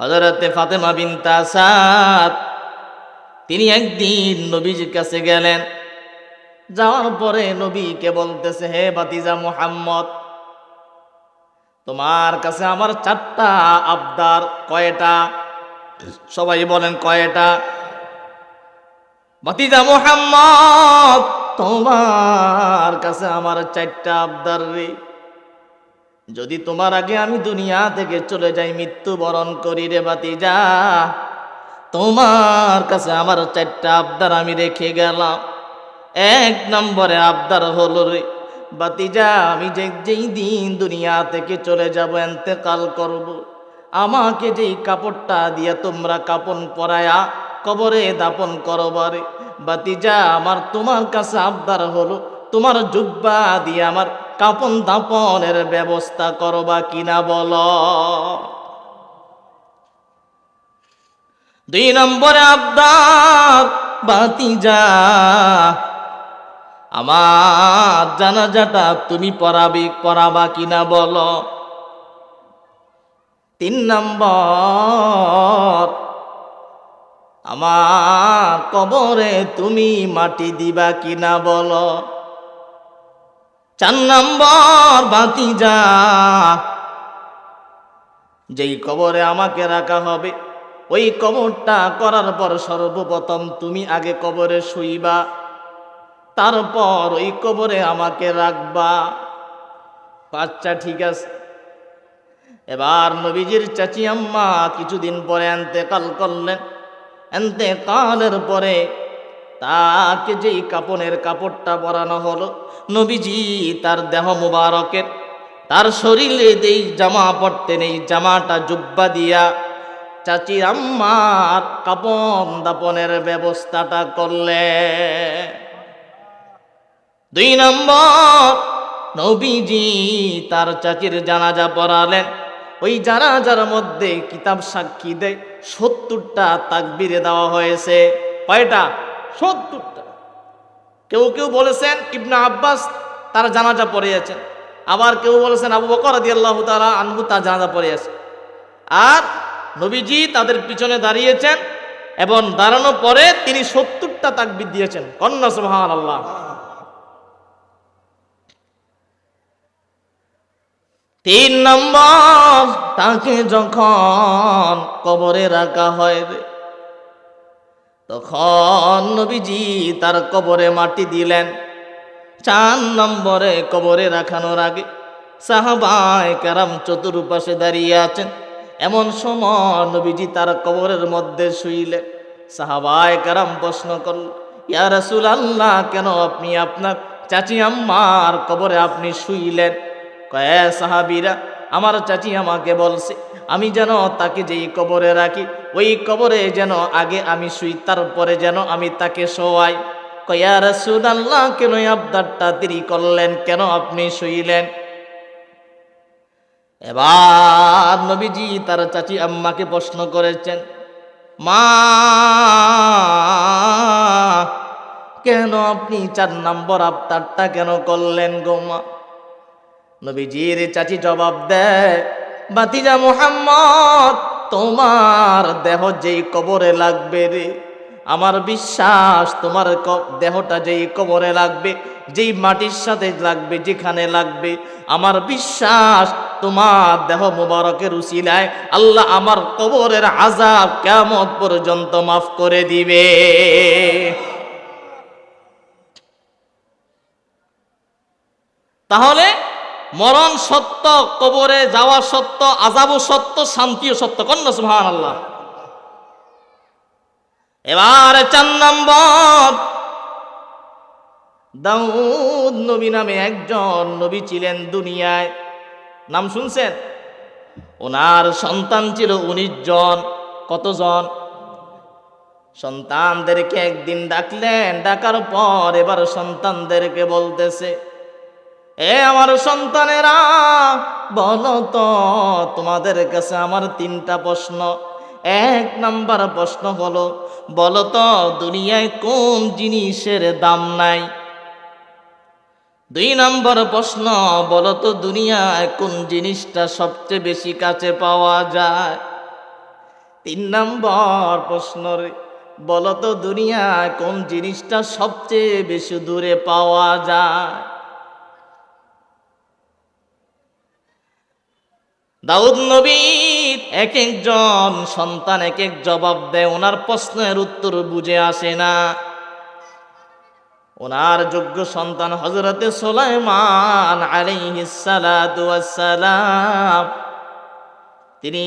হজরতে ফাতেমা বিন তাসাদ তিনি একদিন নবীজির কাছে গেলেন। যাওয়ার পরে নবীকে বলতেছে, হে বাতিজা মুহাম্মদ, তোমার কাছে আমার চারটা আবদার কয়টা? সবাই বলেন, কয়টা? বাতিজা মুহাম্মদ, তোমার কাছে আমার চারটা আবদার রে। যদি তোমার আগে আমি দুনিয়া থেকে চলে যাই, মৃত্যুবরণ করি রে বাতিজা তোমার কাছে আমার চারটা আবদার আমি রেখে গেলাম এক নম্বরে আবদার হলো রে বাতিজা আমি যে যেই দিন দুনিয়া থেকে চলে যাব এতেকাল করব। আমাকে যেই কাপড়টা দিয়ে তোমরা কাপন পরায়া কবরে দাপন করবারে বাতিজা আমার তোমার কাছে আবদার হলো, তোমার জুব্বা দিয়ে আমার কাপন দাপনের ব্যবস্থা করবা কিনা বল? দুই নম্বরে আবদার বাতিজা আমার জানাজাটা তুমি পড়াবি পড়াবা কিনা বলো? তিন নম্বর, আমার কবরে তুমি মাটি দিবা কিনা বলো? চার নম্বর বাতি যা। যেই কবরে আমাকে রাখা হবে, ওই কবরটা করার পর সর্বপ্রথম তুমি আগে কবরে শুইবা, তারপর ওই কবরে আমাকে রাখবা। বাচ্চা ঠিক আছে। এবার নবীজির চাচি আম্মা কিছুদিন পরে এন্তেকাল করলেন। এন্তেকালের পরে তাকে যেই কাপনের কাপড়টা পরানো হলো, নবীজি তার দেহ মুবারকের, তার শরীরে যেই জামা পরতেন, এই জামাটা জুব্বা দিয়া চাচি আম্মার কাপন দাপনের ব্যবস্থাটা করলে দুই নম্বর, নবীজি তার চাচির জানাজা পড়ালেন। ওই জানাজার মধ্যে কিতাব সাক্ষী দেয়, সত্তরটা তাকবিরে দেওয়া হয়েছে। কয়টা? সত্তরটা। কেউ কেউ বলেছেন ইবনা আব্বাস তার জানাজা পড়িয়েছেন। আবার কেউ বলেছেন আবু বকর আদি আল্লাহ তালা আনহু তার জানাজা পড়িয়েছে আর নবীজি তাদের পিছনে দাঁড়িয়েছেন এবং দাঁড়ানোর পরে তিনি সত্তরটা তাকবির দিয়েছেন। কন্যা সুবহান আল্লাহ তিন নম্বর, তাকে যখন কবরে রাখা হয় তখন নবীজি তার কবরে মাটি দিলেন। চার নম্বরে কবরে রাখানোর আগে সাহাবায় কারাম চতুর্পাশে দাঁড়িয়ে আছেন। এমন সময় নবীজি তার কবরের মধ্যে শুইলেন। সাহাবায় কারাম প্রশ্ন করল ইয়া রাসূল আল্লাহ কেন আপনি আপনার চাচি আম্মার কবরে আপনি শুইলেন? কয়ে, সাহাবিরা আমার চাচি আমাকে বলছে, আমি যেন তাকে যেই কবরে রাখি, ওই কবরে যেন আগে আমি শুই, তারপরে যেন আমি তাকে শোয়াই। কয়া রসুল আল্লাহ কেন আবদারটা দেরি করলেন? কেন আপনি শুইলেন? এবার নবীজি তার চাচি আম্মাকে প্রশ্ন করেছেন, মা, কেন আপনি চার নম্বর আবদারটা কেন করলেন গো মা? নবীজির চাচি জবাব দেয় বাতিজা মুহাম্মদ, তোমার দেহ যেই কবরে লাগবে রে, আমার বিশ্বাস তোমার দেহটা যেই কবরে লাগবে, যেই মাটির সাথে লাগবে, যেখানে লাগবে, আমার বিশ্বাস তোমার দেহ মুবারকের উসিলায় আল্লাহ আমার কবরের আজাব কেমন পর্যন্ত মাফ করে দিবে। তাহলে মরণ সত্য, কবরে যাওয়া সত্য আজাবও সত্য, শান্তিও সত্য। কন্যা সুহান আল্লাহ এবার চার নম্বর, দাউদ নবী নামে একজন নবী ছিলেন দুনিয়ায়। নাম শুনছেন? ওনার সন্তান ছিল উনিশ জন। কতজন? সন্তানদেরকে একদিন ডাকলেন, ডাকার পর এবার সন্তানদেরকে বলতেছে এ আমার সন্তানেরা, বলো তো, তোমাদের কাছে আমার তিনটা প্রশ্ন। এক নাম্বার প্রশ্ন হলো, বলো তো, দুনিয়ায় কোন জিনিসের দাম নাই? দুই নম্বর প্রশ্ন, বলো তো, দুনিয়ায় কোন জিনিসটা সবচেয়ে বেশি কাছে পাওয়া যায়? তিন নম্বর প্রশ্ন বলো তো, দুনিয়ায় কোন জিনিসটা সবচেয়ে বেশি দূরে পাওয়া যায়? দাউদ নবীর এক একজন সন্তান এক এক জবাব দেয়, ওনার প্রশ্নের উত্তর বুঝে আসে না। ওনার যোগ্য সন্তান হজরতে সোলাইমান আলাইহিসালাম তিনি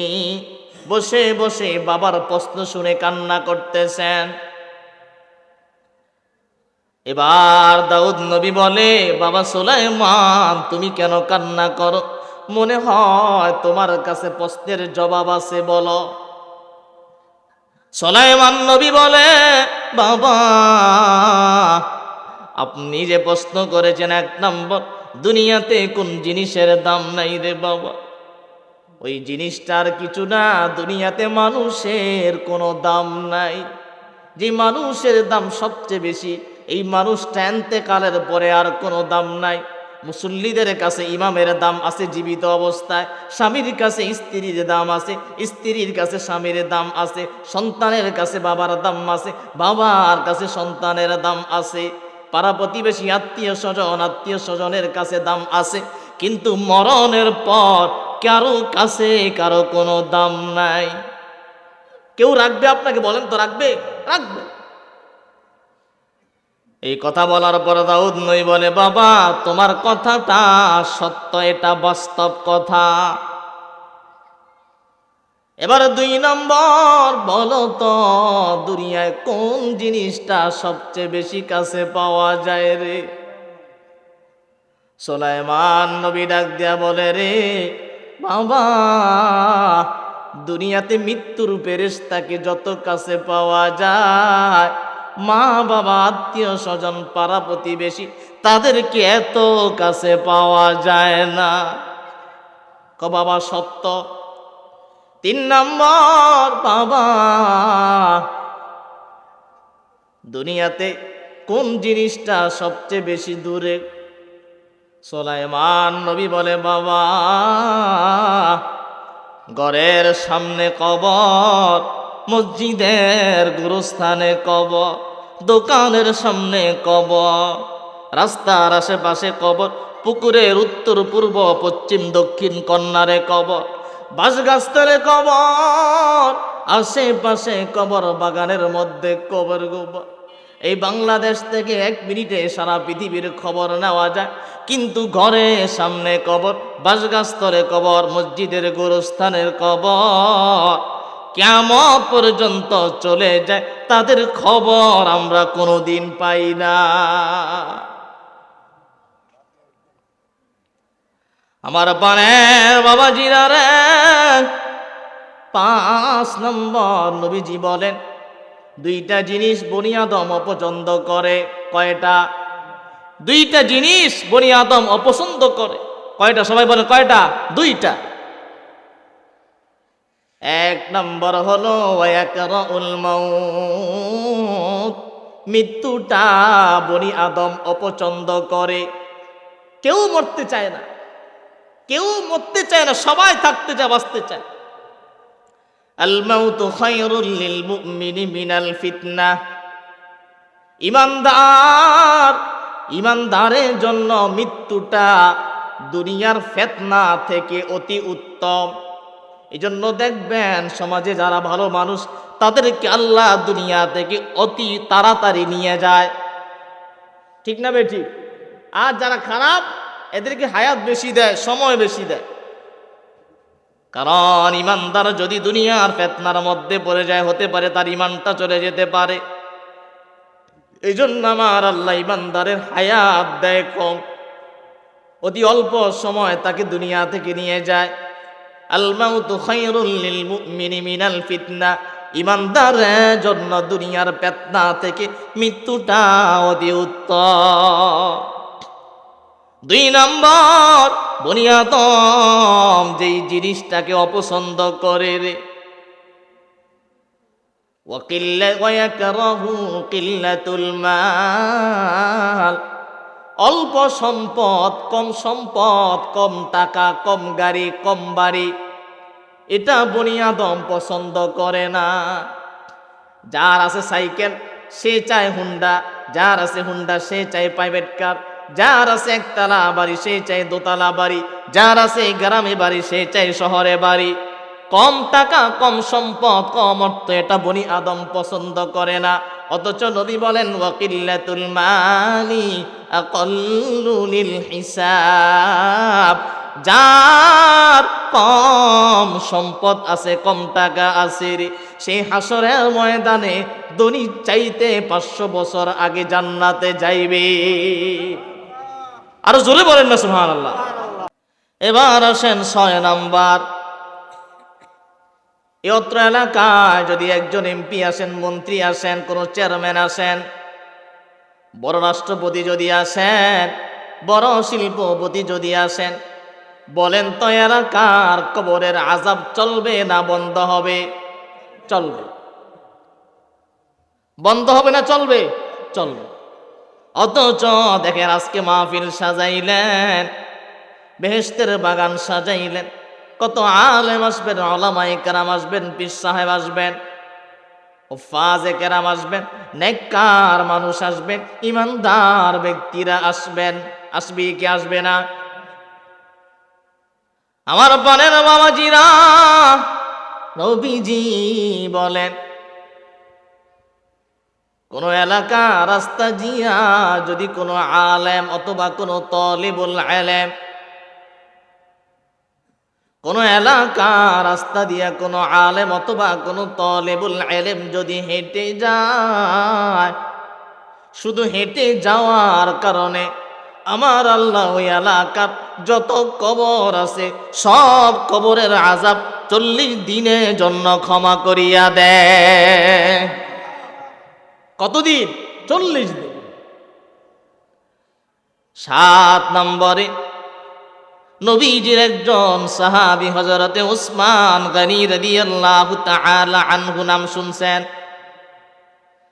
বসে বসে বাবার প্রশ্ন শুনে কান্না করতেছেন। এবার দাউদ নবী বলে, বাবা সোলাইমান, তুমি কেন কান্না করো? মনে হয় তোমার কাছে প্রশ্নের জবাব আছে, বলো। সোলাইমান নবী বলে, বাবা, আপনি যে প্রশ্ন করেছেন এক নম্বর, দুনিয়াতে কোন জিনিসের দাম নাই রে বাবা। ওই জিনিসটার কিছু না, দুনিয়াতে মানুষের কোনো দাম নাই। যে মানুষের দাম সবচেয়ে বেশি, এই মানুষটা কালের পরে আর কোনো দাম নাই। মুসল্লিদের কাছে ইমামের দাম আছে, জীবিত অবস্থায়। স্বামীর কাছে স্ত্রীর দাম আছে, স্ত্রীর কাছে স্বামীর দাম আছে, সন্তানের কাছে বাবার দাম আছে, বাবার কাছে সন্তানের দাম আছে। পাড়া প্রতিবেশী, আত্মীয় স্বজন, আত্মীয় স্বজনের কাছে দাম আছে, কিন্তু মরণের পর কারও কাছে কারও কোনো দাম নাই। কেউ রাখবে আপনাকে বলেন তো, রাখবে? রাখবে। এই কথা বলার পর দাউদ নই বলে, বাবা, তোমার কথাটা সত্য, এটা বাস্তব কথা। এবার দুই নম্বর, বলো তো, দুনিয়ায় কোন জিনিসটা সবচেয়ে বেশি কাছে পাওয়া যায় রে? সোলাইমান নবী ডাক দিয়া বলে, রে, বাবা, দুনিয়াতে মৃত্যুর পেরেশতাকে যত কাছে পাওয়া যায় মা বাবা আত্মীয় স্বজন পাড়া প্রতিবেশী তাদেরকে এত কাছে পাওয়া যায় না। ক বাবা, সত্য। তিন নম্বর, বাবা, দুনিয়াতে কোন জিনিসটা সবচেয়ে বেশি দূরে? সোলাইমান নবী বলে, বাবা ঘরের সামনে কবর মসজিদের গুরুস্থানে কব দোকানের সামনে কব রাস্তার আশেপাশে কবর, পুকুরের উত্তর, পূর্ব, পশ্চিম, দক্ষিণ কন্যারে কবর বাসগাছতলে কবর, আশেপাশে কবর, বাগানের মধ্যে কবর গোবর। এই বাংলাদেশ থেকে এক মিনিটে সারা পৃথিবীর খবর নেওয়া যায়, কিন্তু ঘরে সামনে কবর বাসগাস্তরে কবর, মসজিদের গোরস্থানের কবর। কেমন পর্যন্ত চলে যায়, তাদের খবর আমরা কোনোদিন পাই না। আমার পানের বাবাজিরা রে, পাঁচ নম্বর নবীজি বলেন, দুইটা জিনিস বনিয়াদম অপছন্দ করে, কয়টা? দুইটা জিনিস বনিয়াদম অপছন্দ করে, কয়টা? সবাই বলে কয়টা? দুইটা। এক নম্বর হলো মৃত্যুটা বনি আদম অপছন্দ করে। কেউ মরতে চায় না। কেউ মরতে চায় না, সবাই থাকতে চায়, বাঁচতে চায়। ইমানদার, ইমানদারের জন্য মৃত্যুটা দুনিয়ার ফেতনা থেকে অতি উত্তম। এই জন্য দেখবেন সমাজে যারা ভালো মানুষ, তাদেরকে আল্লাহ দুনিয়া থেকে অতি তাড়াতাড়ি নিয়ে যায়। ঠিক না বে ঠিক আর যারা খারাপ, এদেরকে হায়াত বেশি দেয়, সময় বেশি দেয়। কারণ ইমানদার যদি দুনিয়ার ফেতনার মধ্যে পড়ে যায়, হতে পারে তার ইমানটা চলে যেতে পারে। এই জন্য আমার আল্লাহ ইমানদারের হায়াত দেয় কম। অতি অল্প সময় তাকে দুনিয়া থেকে নিয়ে যায়। আলমাউতু খায়রুল লিল মুমিনি মিনাল ফিতনা। ইমানদারের জন্য দুনিয়ার পেতনা থেকে মৃত্যুটা অতি দুই নম্বর বনিয়াতম যেই জিনিসটাকে অপছন্দ করে রে। ওয়াকিল্লা ওয়াকরাহু কিল্লাতুল মাল অল্প সম্পদ, কম সম্পদ, কম টাকা, কম গাড়ি, কম বাড়ি। এটা বনিয়াদম পছন্দ করে না। যার আছে সাইকেল, সে চায় হুন্ডা। যার আছে হুন্ডা, সে চায় প্রাইভেট কার। যার আছে একতলা বাড়ি, সে চায় দোতলা বাড়ি। যার আছে গ্রামে বাড়ি, সে চায় শহরে বাড়ি। কম টাকা, কম সম্পদ, কম অর্থ, এটা বনি আদম পছন্দ করে না। অথচ নবী বলেন, ওয়াকিল্লাতুল মালি আকল্লুলিল হিসাব। যার কম সম্পদ আছে, কম টাকা আছে সেই হাসরের ময়দানে দনি চাইতে পাঁচশো বছর আগে জান্নাতে যাইবে। আরও জোরে বলেন না সুহান আল্লাহ এবার আসেন ছয় নাম্বার। এই অত্র এলাকায় যদি একজন এমপি আসেন, মন্ত্রী আসেন, কোনো চেয়ারম্যান আসেন, বড় রাষ্ট্রপতি যদি আসেন, বড় শিল্পপতি যদি আসেন, বলেন তো এলাকার কবরের আজাব চলবে না, বন্ধ হবে? চলবে। বন্ধ হবে না, চলবে? চলবে। অথচ দেখেন আজকে মাহফিল সাজাইলেন বেহেস্তের বাগান সাজাইলেন কত আলেম আসবেন ওলামাই কেরাম আসবেন, পীর সাহেব আসবেন ফাজে কেরাম আসবেন, নেককার মানুষ আসবেন ইমানদার ব্যক্তিরা আসবেন, আসবি কি আসবে না? আমার পানের বাবাজিরা, নবীজি বলেন, কোন এলাকা রাস্তা জিয়া যদি কোনো আলেম অথবা কোনো তলিবুল আলেম কোন এলাকা, রাস্তা দিয়া কোনো আলেম অথবা কোনো তলেবুল আলেম যদি হেঁটে যায়, শুধু হেঁটে যাওয়ার কারণে আমার আল্লাহ ওই এলাকার যত কবর আছে, সব কবরের আজাব চল্লিশ দিনের জন্য ক্ষমা করিয়া দেয়। কতদিন? চল্লিশ দিন। সাত নম্বরে নবীজির একজন সাহাবি হজরতে উসমান গনি রাদিয়াল্লাহু তাআলা আনহু নাম শুনছেন।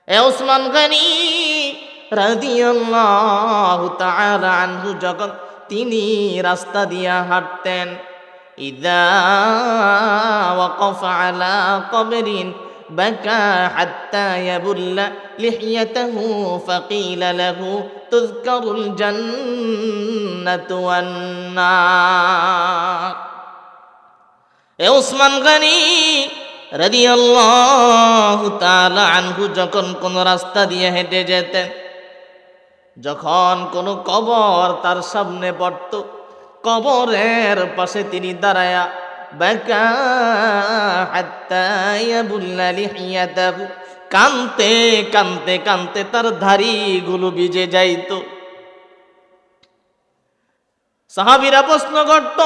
এ উসমান গনি রাদিয়াল্লাহু তাআলা আনহু যখন তিনি রাস্তা দিয়া হাঁটতেন, ইদা ওয়াকাফ আলা কবরিন بكى حتى يبل لحيته فقيل له تذكر الجنة والنار এ ওসমান গানি রাদিয়াল্লাহু তাআলা আনহু যখন কোন রাস্তা দিয়ে হেঁটে যেতেন যখন কোন কবর তার সামনে পড়ত কবরের পাশে তিনি দাঁড়ায়া বাকা হাত্তা ইয়াবুল্লা লিহিয়াতাহু। কানতে কানতে কানতে তার ধাড়িগুলো ভিজে যাইতো। সাহাবিরা প্রশ্ন করত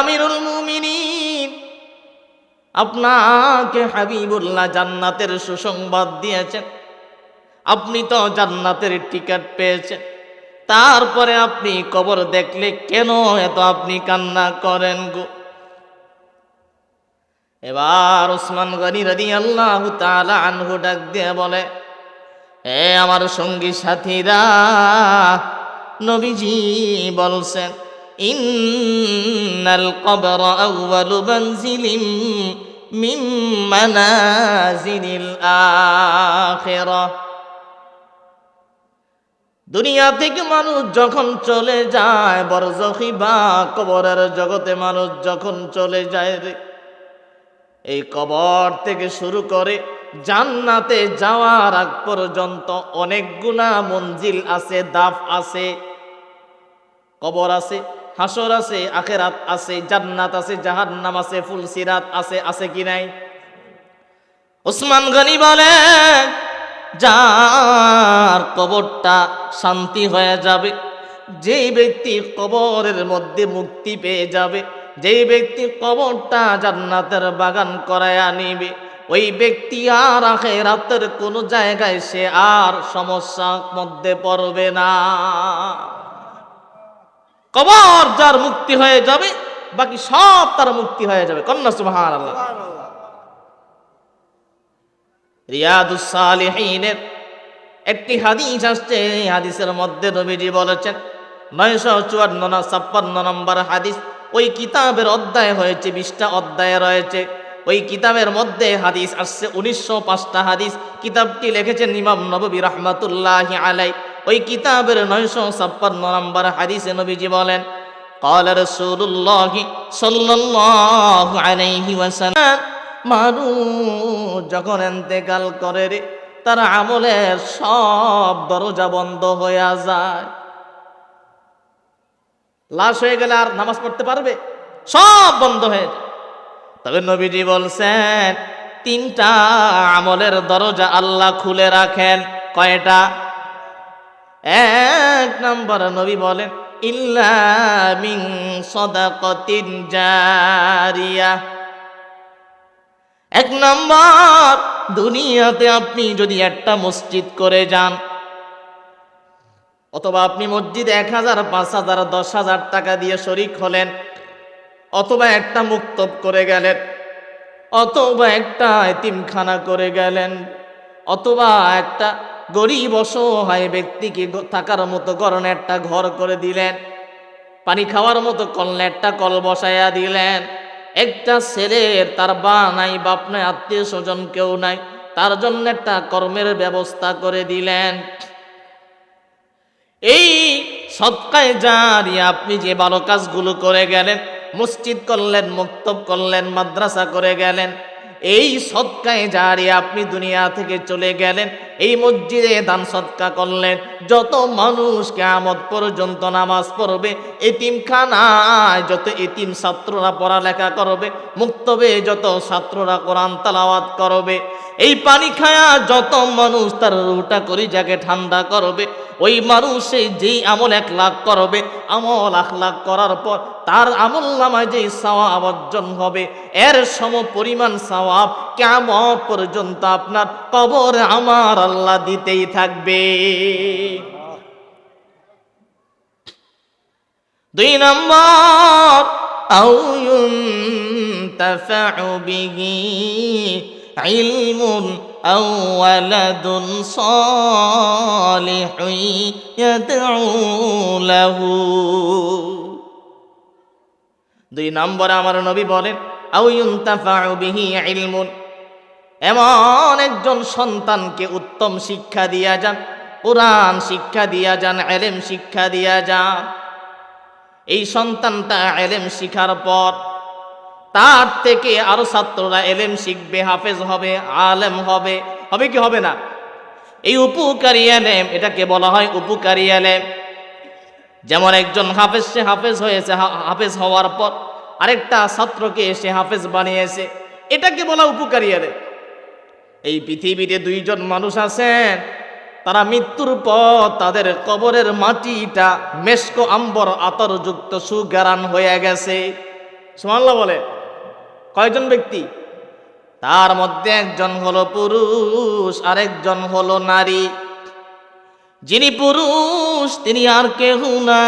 আমিরুল মুমিনিন, আপনাকে হাবিবুল্লাহ জান্নাতের সুসংবাদ দিয়েছেন। আপনি তো জান্নাতের টিকিট পেয়েছেন। তারপরে আপনি কবর দেখলে কেন এত আপনি কান্না করেন গো? এবার ওসমান গনি রাদি আল্লাহ আনহু ডাক দিয়ে বলে, এ আমার সঙ্গী সাথীরা, নবীজি বলছেন, ইন্নাল কবর আউয়ালু মানজিলিম মিন মানাজিলিল আখিরাহ দুনিয়া থেকে মানুষ যখন চলে যায় বরজখি বা কবরের জগতে মানুষ যখন চলে যায় রে, এই কবর থেকে শুরু করে জান্নাতে যাওয়ার আগ পর্যন্ত অনেকগুলা মঞ্জিল আছে, দাফ আছে, কবর আছে, হাসর আছে, আখেরাত আছে, জান্নাত আছে, জাহান্নাম আছে, ফুলসিরাত আছে আছে কি নাই? ওসমান গনি বলে যার কবরটা শান্তি হয়ে যাবে, যেই ব্যক্তি কবরের মধ্যে মুক্তি পেয়ে যাবে, যেই ব্যক্তি কবরটা জান্নাতের বাগান করায়া নিবে, ওই ব্যক্তি আর আখে রাতের কোনো জায়গায় সে আর সমস্যার মধ্যে পড়বে না। কবর যার মুক্তি হয়ে যাবে, বাকি সব তার মুক্তি হয়ে যাবে। কন্যা সুবহান আল্লাহ রিয়াদুসালিহিনের একটি হাদিস আসছে এই হাদিসের মধ্যে নবীজি বলেছেন নয়শো চুয়ান্ন না ছাপ্পান্ন নম্বর হাদিস ওই কিতাবের অধ্যায় হয়েছে বিশটা অধ্যায় রয়েছে ওই কিতাবের মধ্যে হাদিস আসছে উনিশশো পাঁচটা হাদিস কিতাবটি লিখেছেন ইমাম নবী রহমাতুল্লাহ আলাই ওই কিতাবের নয়শো ছাপ্পান্ন নম্বর হাদিসে নবীজি বলেন قال رسول الله صلى الله عليه وسلم মানুষ যখন এন্তেকাল করে রে, তার আমলের সব দরজা বন্ধ হয়ে যায়। লাশ হয়ে গেলে আর নামাজ পড়তে পারবে? সব বন্ধ হয়ে তবে নবীজি বলছেন, তিনটা আমলের দরজা আল্লাহ খুলে রাখেন। কয়টা? এক নম্বর নবী বলেন, ইল্লা মিন সদাকতিন জারিয়া। এক নম্বর, দুনিয়াতে আপনি যদি একটা মসজিদ করে যান, অথবা আপনি মসজিদ এক হাজার, পাঁচ হাজার, দশ হাজার টাকা দিয়ে শরিক হলেন, অথবা একটা মুক্তব করে গেলেন, অথবা একটা এতিমখানা করে গেলেন, অথবা একটা গরিব অসহায় ব্যক্তিকে থাকার মতো গরনে একটা ঘর করে দিলেন, পানি খাওয়ার মতো কলনে একটা কল বসাইয়া দিলেন একটা ছেলের তার বা নাই, বাপ নাই, আত্মীয় স্বজন কেউ নাই, তার জন্য একটা কর্মের ব্যবস্থা করে দিলেন। এই সৎকায় জারি আপনি যে ভালো কাজগুলো করে গেলেন, মসজিদ করলেন, মুক্তব করলেন, মাদ্রাসা করে গেলেন এই সৎকায় যারে আপনি দুনিয়া থেকে চলে গেলেন, এই মসজিদে দান সৎকা করলেন, যত মানুষ কেমত পর্যন্ত নামাজ পড়বে, এতিমখানায় যত এতিম ছাত্ররা পড়ালেখা করবে, মুক্তবে যত ছাত্ররা কোরআন তালাওয়াত করবে এই পানি খায়া যত মানুষ তার রুটা করি যাকে ঠান্ডা করবে, ওই মানুষ যেই আমল এক লাখ করবে, আমল এক লাখ করার পর তার আমল নামায় যেই সওয়াব অর্জন হবে, এর সম পরিমাণ সওয়াব কেমন পর্যন্ত আপনার কবর আমার আল্লাহ দিতেই থাকবে। দুই নম্বর আউ তাফাউ বিহি علم أو ولد صالح يدعو له দুই নম্বর আমার নবী বলেন আউ ইউনতাফাউ বিহি ইলমুন এমন একজন সন্তানকে উত্তম শিক্ষা দিয়া যান কোরআন শিক্ষা দিয়া যান এলেম শিক্ষা দিয়া যান এই সন্তানটা এলেম শিখার পর তার থেকে আরও ছাত্ররা এলেম শিখবে, হাফেজ হবে, আলেম হবে। হবে কি হবে না? এই উপকারী এলেম, এটাকে বলা হয় উপকারী এলেম। যেমন একজন হাফেজ, সে হাফেজ হয়েছে হাফেজ হওয়ার পর আরেকটা ছাত্রকে এসে হাফেজ বানিয়েছে। এটাকে বলা উপকারী এলেম। এই পৃথিবীতে দুইজন মানুষ আছেন, তারা মৃত্যুর পর তাদের কবরের মাটিটা মেস্কো, আম্বর, আতরযুক্ত সুগারান হয়ে গেছে। সুমাল্লাহ বলে কয়জন ব্যক্তি? তার মধ্যে একজন হলো পুরুষ, আরেকজন হলো নারী। যিনি পুরুষ, তিনি আর কেহ না।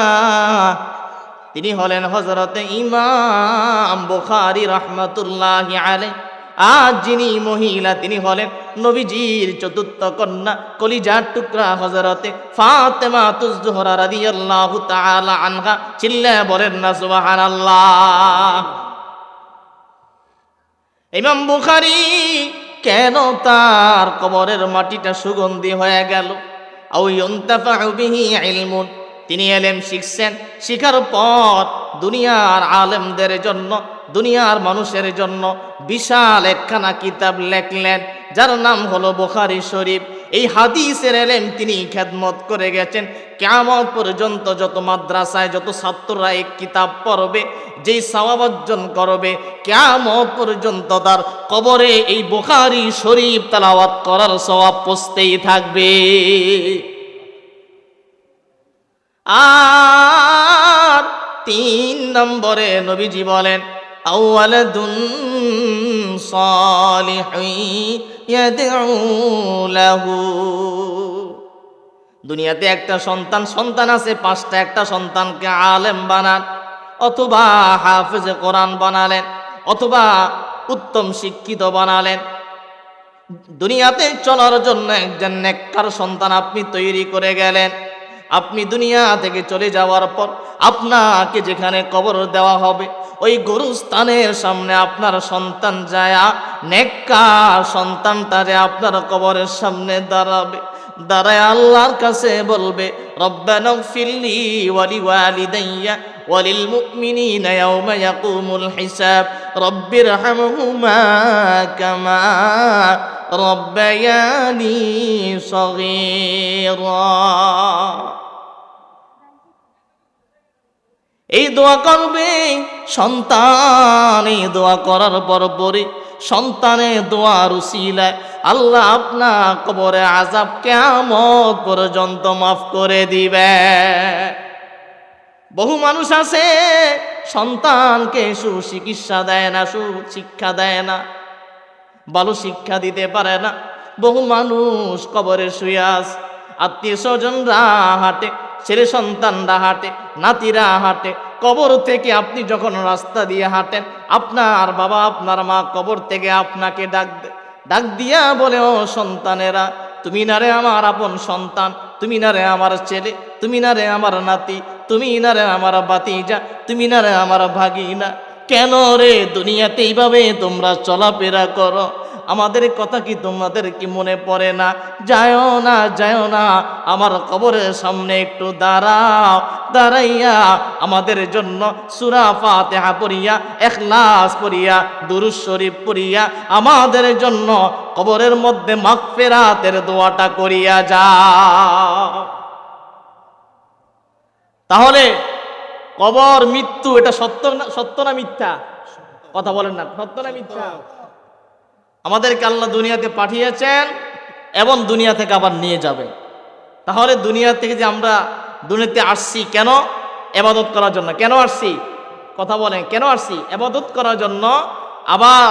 তিনি হলেন হজরতে ইমাম বুখারি রহমতুল্লাহ আলে আজ যিনি মহিলা, তিনি হলেন নবীজির চতুর্থ কন্যা। কলিজার টুকরা হজরতে ফাতেমা তুজোহরা রাদিয়াল্লাহু তাআলা আনহা। চিল্লা বলেন না, সুবহানাল্লাহ। ইমাম বুখারি, কেন তার কবরের মাটিটা সুগন্ধি হয়ে গেল? তিনি এলেম শিখছেন, শিখার পর দুনিয়ার আলেমদের জন্য, দুনিয়ার মানুষের জন্য বিশাল একখানা কিতাব লেখলেন, যার নাম হলো বুখারি শরীফ। এই হাদিসের এলেম তিনি খেদমত করে গেছেন। কেমন পর্যন্ত যত মাদ্রাসায়, যত ছাত্ররা এই কিতাব পড়বে, যেই অর্জন করবে কেমন পর্যন্ত তার কবরে এই বোখারি শরীফ তালাওয়াত করার সওয়াব পৌঁছতেই থাকবে। আর তিন নম্বরে নবীজি বলেন আউয়ালাদুন সালিহুন। ইয়াদউ দুনিয়াতে একটা সন্তান সন্তান আছে, পাঁচটা, একটা সন্তানকে আলেম বানান, অথবা হাফেজে কোরআন বানালেন, অথবা উত্তম শিক্ষিত বানালেন। দুনিয়াতে চলার জন্য একজন নেককার সন্তান আপনি তৈরি করে গেলেন। আপনি দুনিয়া থেকে চলে যাওয়ার পর আপনাকে যেখানে কবর দেওয়া হবে, ওই গরুস্থানের সামনে আপনার সন্তান যায় সন্তানটা যে আপনার কবরের সামনে দাঁড়াবে, দাঁড়ায় আল্লাহর কাছে বলবে রব্বানি ফিল্লি ওয়ালি ওয়ালিদাইয়া। মুমিনিনা ইয়াওমা ইয়াকুমুল হিসাব রব্বির হামহুমা কামা রব্বায়ানি সগীরা। এই দোয়া করবে সন্তান, এই দোয়া করার পর পরে সন্তানের দোয়া রুসিলায় আল্লাহ আপনার কবরে আজাব কেমন পর্যন্ত মাফ করে দিবে বহু মানুষ আছে, সন্তানকে সুচিকিৎসা দেয় না, সুশিক্ষা দেয় না, ভালো শিক্ষা দিতে পারে না। বহু মানুষ কবরে শুয়ে আস আত্মীয় স্বজনরা হাঁটে, ছেলে সন্তানরা হাঁটে, নাতিরা হাঁটে। কবর থেকে আপনি যখন রাস্তা দিয়ে হাঁটেন, আপনার বাবা, আপনার মা কবর থেকে আপনাকে ডাক ডাক দিয়া বলে, ও সন্তানেরা, তুমি না রে আমার আপন সন্তান, তুমি না রে আমার ছেলে, তুমি না রে আমার নাতি তুমি না রে আমার বাতিজা তুমি না রে আমার ভাগিনা। কেন রে দুনিয়াতে এইভাবে তোমরা চলাফেরা করো? আমাদের কথা কি তোমাদের কি মনে পড়ে না? যায়ও না যায়ও না, আমার কবরের সামনে একটু দাঁড়াও, দাঁড়াইয়া আমাদের জন্য সুরা ফাতেহা পড়িয়া এখলাস পড়িয়া দুরুজ শরীফ পড়িয়া, আমাদের জন্য কবরের মধ্যে মাগফিরাতের দোয়াটা করিয়া যাও। তাহলে কবর, মৃত্যু, এটা সত্য না সত্য না মিথ্যা? কথা বলেন না, সত্য না মিথ্যা? আমাদেরকে আল্লাহ দুনিয়াতে পাঠিয়েছেন এবং দুনিয়া থেকে আবার নিয়ে যাবেন। তাহলে দুনিয়া থেকে যে আমরা দুনিয়াতে আসছি কেন? এবাদত করার জন্য। কেন আসছি? কথা বলেন, কেন আসছি? এবাদত করার জন্য আবার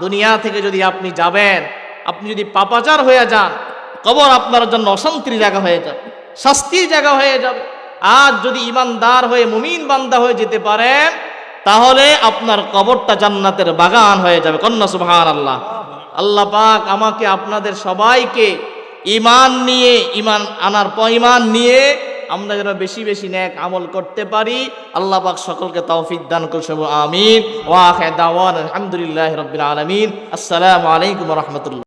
দুনিয়া থেকে যদি আপনি যাবেন, আপনি যদি পাপাচার হয়ে যান, কবর আপনার জন্য অশান্তির জায়গা হয়ে যাবে, শাস্তির জায়গা হয়ে যাবে। আর যদি ইমানদার হয়ে, মুমিন বান্দা হয়ে যেতে পারেন তাহলে আপনার কবরটা জান্নাতের বাগান হয়ে যাবে। কন্যা সুবহান আল্লাহ আল্লাহ পাক আমাকে আপনাদের সবাইকে ইমান নিয়ে ইমান আনার ইমান নিয়ে আমরা যেন বেশি বেশি ন্যাক আমল করতে পারি। আল্লাহ পাক সকলকে তৌফিক দান করছে আমিন। ওয়া আখির দাওয়ান, আলহামদুলিল্লাহি রাব্বিল আলামিন। আসসালামু আলাইকুম ওয়া রাহমাতুল্লাহ।